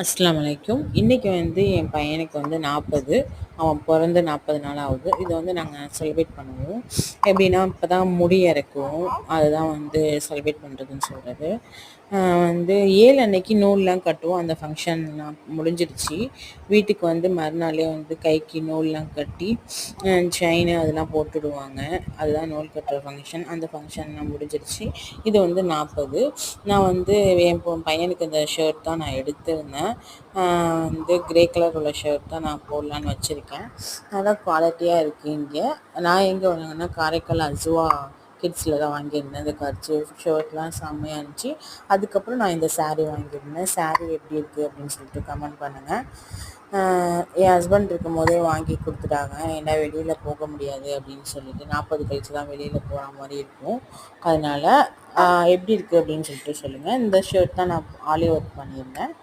அஸ்லாம் அலைக்கும். இன்றைக்கி வந்து என் பையனுக்கு வந்து நாற்பது அவன் பிறந்து நாற்பது நாள் ஆகுது இதை வந்து நாங்கள் செலிப்ரேட் பண்ணுவோம். எப்படின்னா இப்போ தான் முடி இறக்குவோம் அதுதான் வந்து செலிப்ரேட் பண்ணுறதுன்னு சொல்கிறது வந்து ஏழு அன்னைக்கு நூல்லாம் கட்டுவோம். அந்த ஃபங்க்ஷன்லாம் முடிஞ்சிருச்சு வீட்டுக்கு வந்து மறுநாளே வந்து கைக்கு நூல்லாம் கட்டி செயின் அதெல்லாம் போட்டுடுவாங்க. அதுதான் நூல் கட்டுற ஃபங்க்ஷன் அந்த ஃபங்க்ஷன்லாம் முடிஞ்சிடுச்சு. இது வந்து நாற்பது நான் வந்து என் பையனுக்கு இந்த ஷர்ட் தான் நான் எடுத்திருந்தேன். வந்து கிரே கலர் உள்ள ஷர்ட் தான் நான் போடலான்னு வச்சுருக்கேன். நல்லா குவாலிட்டியாக இருக்குது இங்கே. நான் எங்கே வாங்கினேன்னா காரைக்கால் அஜுவா கிட்ஸில் தான் வாங்கியிருந்தேன். இந்த கர்ச்சி ஷர்ட்லாம் செம்மையாக இருந்துச்சு. அதுக்கப்புறம் நான் இந்த சாரீ வாங்கியிருந்தேன். சாரீ எப்படி இருக்குது அப்படின்னு சொல்லிட்டு கமெண்ட் பண்ணுங்கள் என் ஹஸ்பண்ட் இருக்கும் போதே வாங்கி கொடுத்துட்டாங்க. ஏன்னா வெளியில் போக முடியாது அப்படின்னு சொல்லிட்டு நாற்பது கழிச்சு தான் வெளியில் போகிற மாதிரி இருக்கும். அதனால் எப்படி இருக்குது அப்படின்னு சொல்லிட்டு சொல்லுங்கள் இந்த ஷர்ட் தான் நான் ஆலி ஒர்க் பண்ணியிருந்தேன்.